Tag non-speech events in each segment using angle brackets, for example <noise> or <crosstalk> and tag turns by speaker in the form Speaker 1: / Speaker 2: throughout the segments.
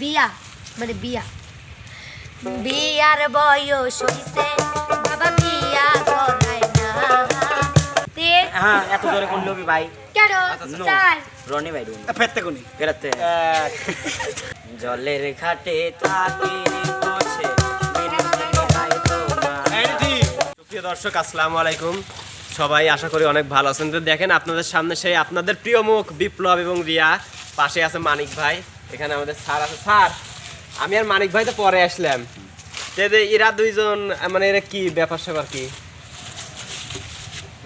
Speaker 1: বিয়া মানে বিয়া। বিয়ার বয়স হইছে বাবা বিয়া করায় না। তে
Speaker 2: হ্যাঁ এত জোরে কোন লোবি ভাই।
Speaker 1: কেন?
Speaker 2: No.
Speaker 1: স্যার
Speaker 2: রনি ভাই রনি।
Speaker 3: ফেরতে কোনি
Speaker 2: ফেরাতে জলের ঘাটে থাকি বসে।
Speaker 3: প্রিয় দর্শক আসসালামু আলাইকুম। সবাই আশা করি অনেক ভালো আছেন। তো দেখেন আপনাদের সামনে সেই আপনাদের প্রিয় মুখ বিপ্লব এবং রিয়া। পাশে আছে মানিক ভাই। এখানে আমাদের স্যার আছে। স্যার আমি আর মানিক ভাই তো পরে আসলাম। এরা দুইজন মানে এরা কি ব্যাপার স্যাপার কি?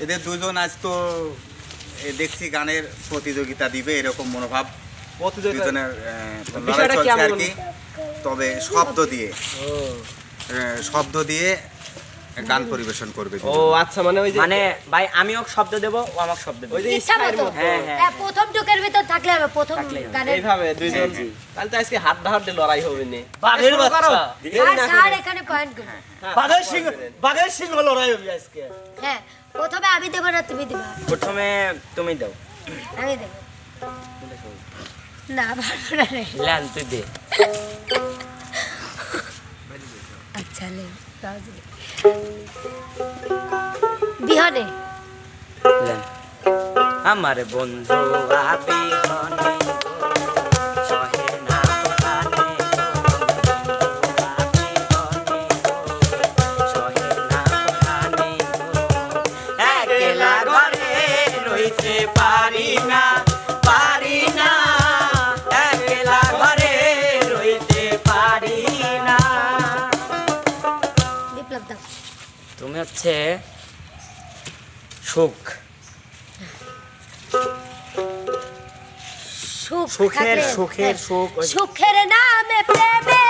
Speaker 4: এদের দুজন আজ তো দেখছি গানের প্রতিযোগিতা দিবে এরকম মনোভাব।
Speaker 3: প্রতিযোগিতা?
Speaker 4: দুজনের লড়াই চলছে আর কি। তবে শব্দ দিয়ে শব্দ দিয়ে গান পরিবেশন করবে
Speaker 3: ও আচ্ছা মানে ওই যে
Speaker 2: মানে ভাই আমিও শব্দ দেব ও আমাকে শব্দ দেব
Speaker 3: ওই যে
Speaker 1: ইচ্ছা মতো।
Speaker 2: হ্যাঁ, হ্যাঁ।
Speaker 1: হ্যাঁ, প্রথম টুকের ভিতর থাকলে হবে প্রথম। গানের
Speaker 3: এইভাবে দুইজন
Speaker 2: জি।
Speaker 3: তাহলে তো আজকে হাত হাতে লড়াই হবে নি
Speaker 5: বাঘের বাচ্চা।
Speaker 1: আর স্যার এখানে পয়েন্ট
Speaker 3: হ্যাঁ,
Speaker 5: বাঘের বাঘের সিংহ লড়াই হবে আজকে
Speaker 1: হ্যাঁ প্রথমে আমি দেবো না তুমি দেবো
Speaker 2: প্রথমে তুমি দাও
Speaker 1: আমি দেবো না পারব না রে।
Speaker 2: ল্যান তুই দে
Speaker 1: আচ্ছা লে। বিহনে।
Speaker 2: আমার বন্ধু পারি না। হচ্ছে সুখ
Speaker 1: সুখ
Speaker 2: সুখের সুখের
Speaker 1: হ্যাঁ।
Speaker 2: সুখ
Speaker 1: সুখের নামে প্রেমে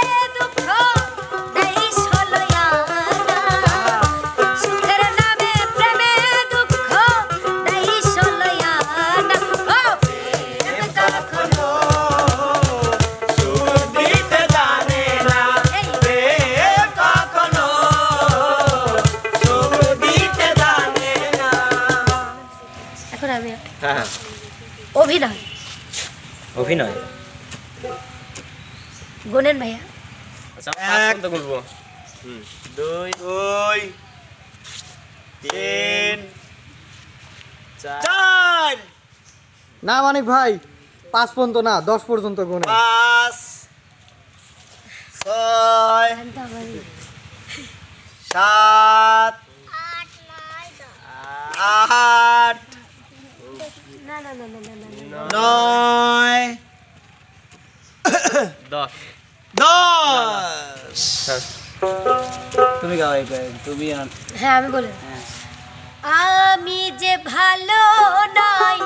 Speaker 1: অভিনয়? গুনেন ভাইয়া।
Speaker 3: আচ্ছা এক তো দুই
Speaker 4: দুই তিন
Speaker 3: চার।
Speaker 5: না মানিক ভাই পাঁচ পর্যন্ত না দশ পর্যন্ত গুনে
Speaker 4: পাঁচ ছয়। সাত আট।
Speaker 1: না না না না না না, না।
Speaker 4: নয়।
Speaker 3: দশ
Speaker 4: দশ
Speaker 5: তুমি গাও তুমি
Speaker 1: হ্যাঁ আমি বলি। আমি যে ভালো নাই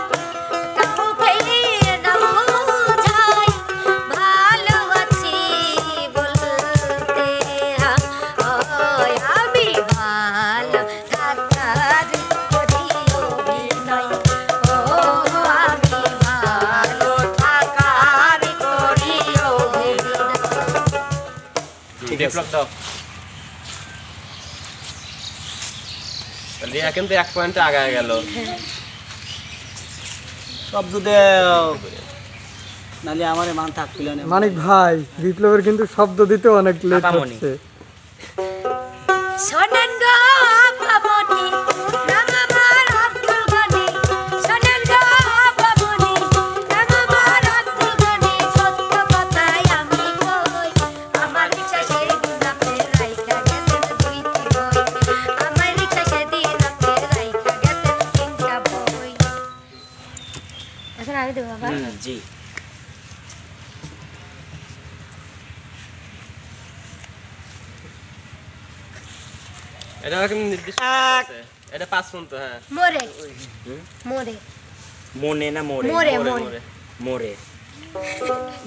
Speaker 3: দাও। রিয়া কিন্তু এক পয়েন্টে আগায় গেল।
Speaker 5: সব দেও নালে আমারে মান থাকছিল না মানিক ভাই বিপ্লবের কিন্তু শব্দ দিতে অনেক লেট হচ্ছে।
Speaker 1: আমি দেবো বাবা।
Speaker 2: জি।
Speaker 3: এটা কিন্তু নির্দিষ্ট আছে। এটা পাঁচ পর্যন্ত হ্যাঁ।
Speaker 1: মোরে। মোরে।
Speaker 2: মনে না মোরে?
Speaker 1: মোরে
Speaker 3: মোরে,
Speaker 1: মোরে।
Speaker 3: মোরে।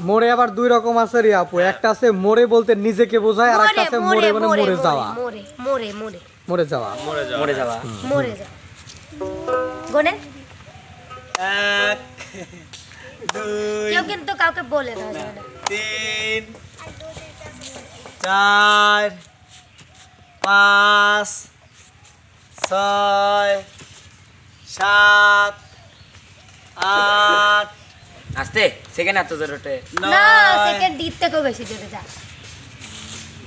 Speaker 2: মোরে।
Speaker 5: আবার দুই রকম আছে রে আপু। একটা আছে মোড়ে বলতে নিজেকে বোঝায় আর একটা আছে মোড়ে মানে মরে যাওয়া।
Speaker 1: মোরে মোরে মোরে।
Speaker 5: মরে যাওয়া।
Speaker 3: মরে যাও
Speaker 2: মরে যাওয়া।
Speaker 1: মরে
Speaker 4: এক।
Speaker 1: কেউ কিন্তু কাউকে বলে না
Speaker 4: তিন চার পাঁচ ছয় সাত আট
Speaker 2: আস্তে সেকেন্ড এত জোর ওঠে
Speaker 1: না সেকেন্ড দিক থেকেও বেশি জোরে যা।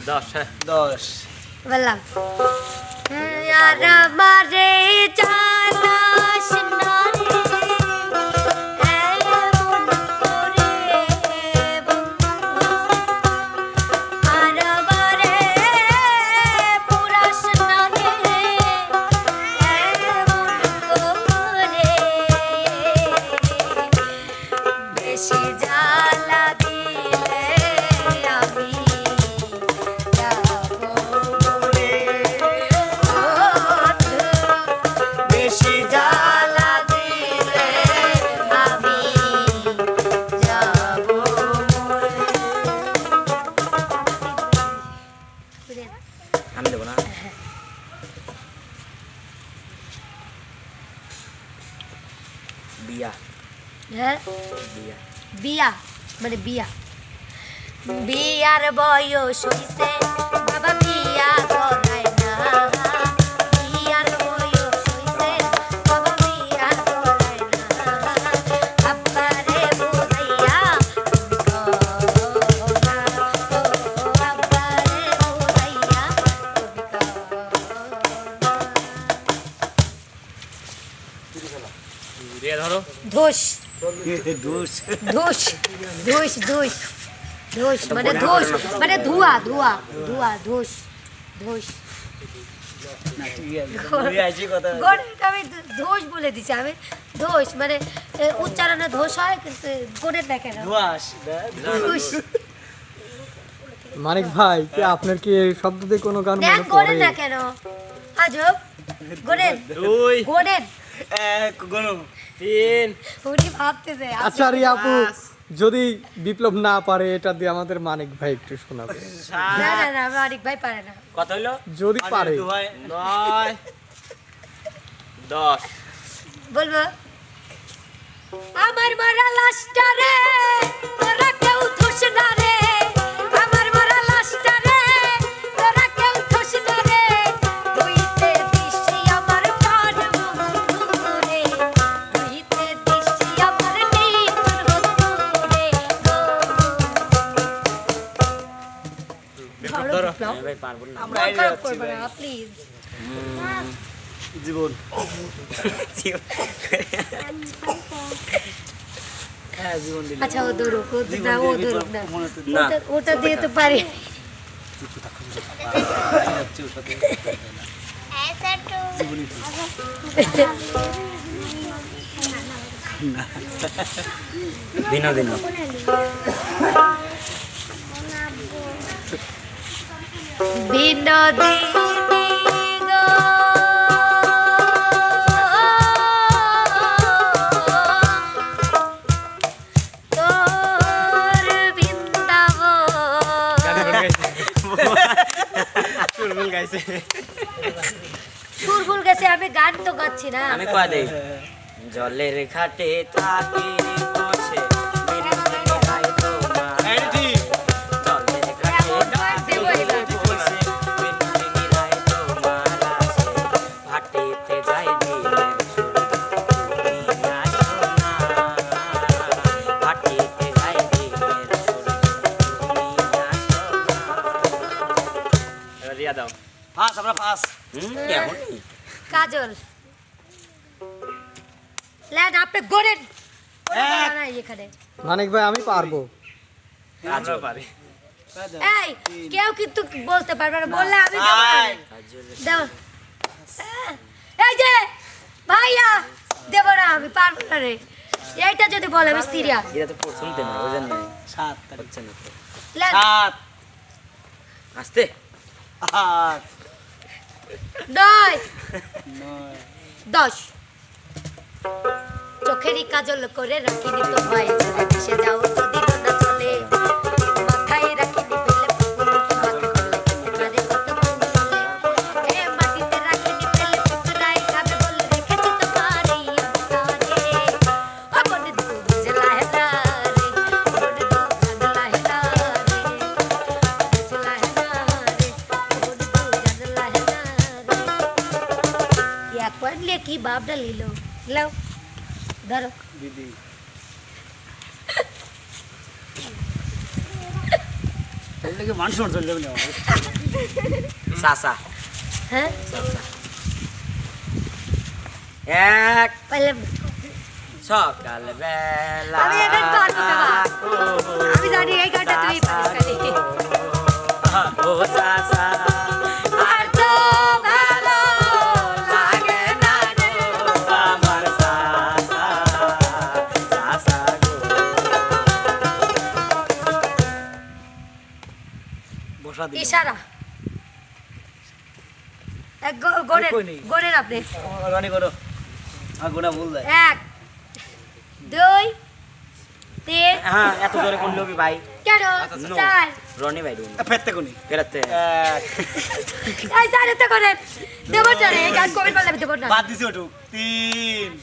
Speaker 3: দশ হ্যাঁ।
Speaker 5: দশ।
Speaker 1: বললাম। আর আমারে জানাস না।
Speaker 2: বিয়া।
Speaker 1: মানে বিয়া। বিয়ার বয়স হইছে ধুস ধুস ধুস ধুস মানে ধুস মানে ধোয়া ধোয়া ধোয়া ধুস ধুস ধোস বলে। দিছি আমি ধোস মানে উচ্চারণে ধোস হয় কিন্তু গণিত দেখে না। ধুস
Speaker 5: মানিক ভাই কি আপনার কি এই শব্দ দিয়ে কোনো গান মনে পড়ে?
Speaker 1: না কেন? আজব গণিত
Speaker 3: দুই
Speaker 1: গণিত
Speaker 3: তিন।
Speaker 1: উনি ভাবতেছে
Speaker 5: আচ্ছা রিয়া আপু যদি বিপ্লব না পারে এটা দিয়ে আমাদের মানিক ভাই একটু শোনাবে।
Speaker 1: না না না আমার ভাই পারে না।
Speaker 2: কত হইল?
Speaker 5: যদি পারে।
Speaker 3: নয় দশ।
Speaker 1: বলব? আমার মারা লাশটা রে তোরা কেউ থুস না রে। খারাপ করবে না প্লিজ আচ্ছা ও দৌড়ুক না ও দৌড়ুক না।
Speaker 2: না।
Speaker 1: ওটা- দিয়ে তো পারি। <laughs> <laughs>
Speaker 2: বিনোদিনী
Speaker 3: চুলবুল গাইছে।
Speaker 1: সুর ভুল গেছে আমি গান তো গাচ্ছি না।
Speaker 2: আমি কয়া দেই? জলের ঘাটে থাকি
Speaker 1: কাজল। ল্যান আপনি গড়েন। এখানে।
Speaker 5: মানিক ভাই আমি পারব।
Speaker 3: আমরা পারি।
Speaker 1: এই কেউ কিন্তু বলতে পারবে না। বললে আমি দেবো। এই যে ভাইয়া দেবো না আমি পারব না রে। এইটা যদি বলে আমি সিরিয়াস।
Speaker 2: এটা তো হচ্ছে না তো।
Speaker 1: ল্যান
Speaker 2: আসতে।
Speaker 1: নয়। দশ। চোখেরই কাজল করে রাখি তো ভয় যদি যাও કી બાબડા લીલો લાવ ધરો દીદી એટલે કે માણસો એટલે લેવ
Speaker 2: સાસા હે
Speaker 1: સાસા એક પહેલા સકાલ વેલા હવે
Speaker 2: એક જ વાર গো-
Speaker 1: গোনের
Speaker 5: কই নেই?
Speaker 1: গোনের আপনি
Speaker 5: রানি করো আর গোনা ভুল যায়
Speaker 1: এক দুই তিন।
Speaker 2: হ্যাঁ এত জোরে কোন লবি ভাই?
Speaker 1: কেন?
Speaker 2: No.
Speaker 1: চার।
Speaker 2: রনি ভাই রনি
Speaker 5: ফেরতে কোনি?
Speaker 2: ফেরাতে।
Speaker 1: এই চার এত করে। দেবো না রে গান কবে পারলে আমি না।
Speaker 5: বাদ দিছি ওটু তিন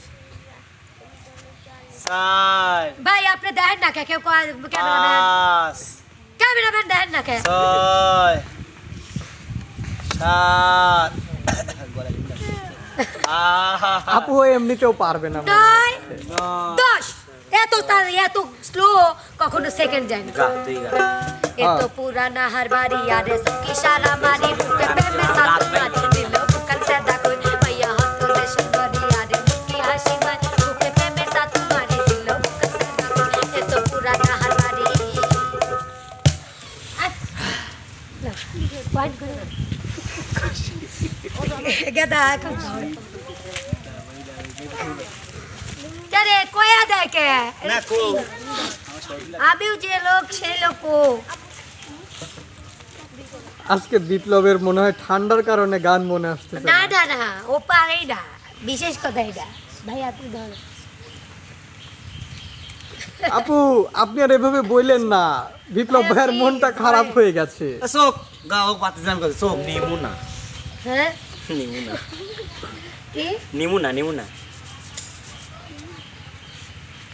Speaker 5: চার।
Speaker 1: ভাই আপনি দেখেন না কে? কেউ ক্যামেরাম্যান দেখেন না কে?
Speaker 5: ছয় সাত।
Speaker 6: আপু এমনিতেও পারবে না।
Speaker 1: দশ। এত তার এত স্লো কখনো সেকেন্ড যায় না।
Speaker 2: গা তুই গা
Speaker 1: এ তো পুরানা হার বাড়ি আরে সবকি সারা মারি বুকে প্রেমে সাথ দিল বুকাল সেদা কই মাইয়া হাত দে সুন্দরী আরে মুস্কি হাসি মার বুকে প্রেমে সাথ মারি দিল বুকাল সেদা কই এ পুরানা হার বাড়ি। গেদা এখন রে কয়া দেয় কে
Speaker 5: না কো
Speaker 1: আমিও যে লোক সেই লোক
Speaker 6: আজকে বিপ্লবের মনে হয় ঠান্ডার কারণে গান মনে আসতেছে
Speaker 1: না।
Speaker 6: না।
Speaker 1: না ও পারেই না। বিশেষ কথা এটা। ভাই আপনি ধরো
Speaker 6: আপু আপনি আর এভাবে বললেন না। বিপ্লব ভাইয়ের মনটা খারাপ হয়ে গেছে।
Speaker 5: চোখ গাও পাতি জান করে চোখ
Speaker 2: নিমু না
Speaker 1: হ্যাঁ?
Speaker 2: নিমু না
Speaker 1: কি?
Speaker 2: নিমু না নিমু না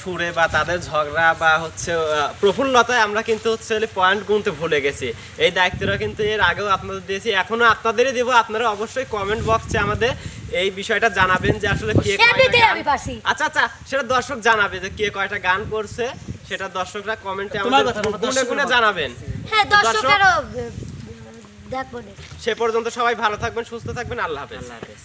Speaker 3: সুরে বা তাদের ঝগড়া বা হচ্ছে প্রফুল্লতায় আমরা কিন্তু হচ্ছে পয়েন্ট গুনতে ভুলে গেছি। এই দায়িত্বটা কিন্তু এর আগেও আপনাদের দিয়েছি এখনও আপনাদেরই দেবো। আপনারা অবশ্যই কমেন্ট বক্সে আমাদের এই বিষয়টা জানাবেন যে আসলে কে। আচ্ছা আচ্ছা সেটা দর্শক জানাবে যে কে কয়টা গান করছে। সেটা দর্শকরা কমেন্টে আমাদের গুনে গুনে জানাবেন।
Speaker 1: হ্যাঁ
Speaker 3: সে পর্যন্ত সবাই ভালো থাকবেন সুস্থ থাকবেন। আল্লাহ হাফেজ।
Speaker 2: আল্লাহ হাফেজ।